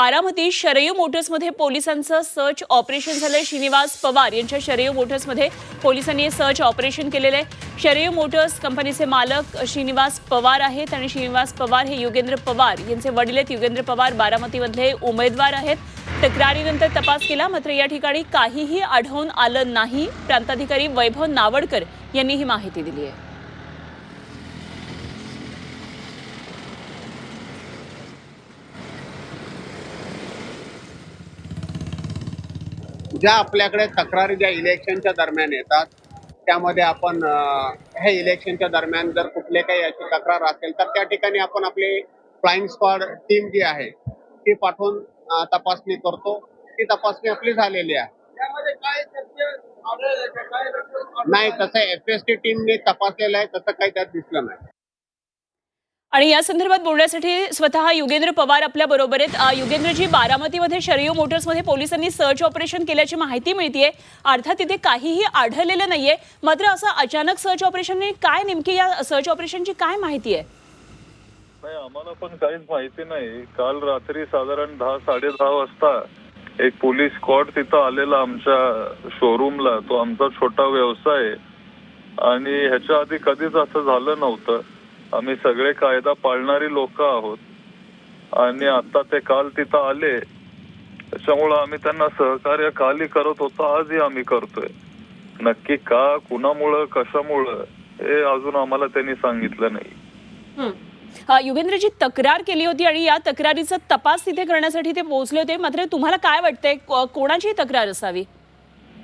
बारामती शरयू मोटर्समध्ये पोलिसांचं search operation झालंय. श्रीनिवास पवार यांच्या शरयू मोटर्समध्ये पोलिसांनी सर्च ऑपरेशन केलेलं आहे. शरयू मोटर्स कंपनीचे मालक श्रीनिवास पवार आहेत आणि श्रीनिवास पवार हे युगेंद्र पवार यांचे वडील आहेत. युगेंद्र पवार बारामतीमधले उमेदवार आहेत. तक्रारीनंतर तपास केला मात्र या ठिकाणी काहीही आढळून आलं नाही. प्रांताधिकारी वैभव नावडकर यांनी ही माहिती दिली आहे. ज्या आपल्याकडे तक्रारी ज्या इलेक्शनच्या दरम्यान येतात त्यामध्ये आपण हे इलेक्शनच्या दरम्यान जर कुठले काही याची तक्रार असेल तर त्या ठिकाणी आपण आपली फ्लाइंग स्क्वॉड टीम जी आहे ती पाठवून तपासणी करतो. ती तपासणी आपली झालेली आहे. नाही तसं एफ एस टी टीमने तपासलेलं आहे तसं काही त्यात दिसलं नाही. आणि या संदर्भात बोलण्यासाठी स्वतः युगेंद्र पवार आपल्या बरोबर आहेत. युगेंद्रजी बारामतीमध्ये शरयू मोटर्समध्ये पोलिसांनी सर्च ऑपरेशन केल्याची माहिती मिळतीये. अर्थात तिथे काहीही आढळलेलं नाहीये. मात्र असं अचानक सर्च ऑपरेशन काय नेमकी या सर्च ऑपरेशनची काय माहिती आहे? नाही आम्हाला पण काहीच माहिती नाही. काल रात्री साधारण दहा साडे दहा वाजता एक पोलीस स्क्वॉड तिथं आलेला आमच्या शोरूमला तो आमचा छोटा व्यवसाय आहे. आणि ह्याच्या आधी कधीच असं झालं नव्हतं. आम्ही सगळे कायदा पाळणारी लोक आहोत. आणि आता ते काल तिथं आले. त्याच्यामुळं आम्ही त्यांना सहकार्य कालही करत होतो आजही आम्ही करतोय. नक्की का कुणामुळं कशामुळं हे अजून आम्हाला त्यांनी सांगितलं नाही. हं. युगेंद्रजी तक्रार केली होती आणि या तक्रारीचा तपास तिथे करण्यासाठी ते पोहोचले होते. मात्र तुम्हाला काय वाटतंय? कोणाची तक्रार असावी?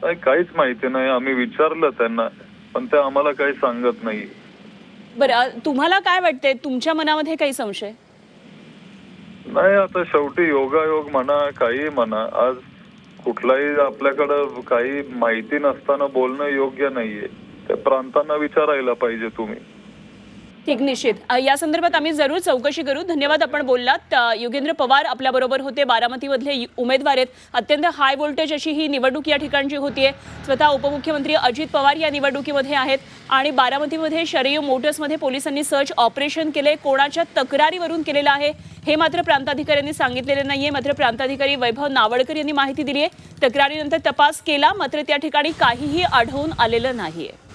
काहीच माहिती नाही. आम्ही विचारलं त्यांना पण ते आम्हाला काही सांगत नाही. बरं तुम्हाला काय वाटते तुमच्या मनामध्ये काही संशय? नाही आता शेवटी योगायोग म्हणा काही म्हणा आज कुठलाही आपल्याकडं काही माहिती नसताना बोलणं योग्य नाहीये. त्या प्रांतांना विचारायला पाहिजे तुम्ही. ठीक निश्चित. या संदर्भात आम्ही जरूर चौकशी करू. धन्यवाद आपण बोललात. योगेंद्र युगेंद्र पवार आपल्याबरोबर होते. बारामतीमधले उमेदवार आहेत. अत्यंत हाय व्होल्टेज अशी ही निवडणूक या ठिकाणची होतीये. स्वतः उपमुख्यमंत्री अजित पवार या निवडणुकीमध्ये आहेत. आणि बारामतीमध्ये शरयू मोटर्समध्ये पोलिसांनी सर्च ऑपरेशन केले. कोणाच्या तक्रारीवरून केलेलं आहे हे मात्र प्रांताधिकाऱ्यांनी सांगितलेले नाहीये. मात्र प्रांताधिकारी वैभव नावडकर यांनी माहिती दिली आहे तक्रारीनंतर तपास केला. मात्र त्या ठिकाणी काहीही आढळून आलेलं नाहीये.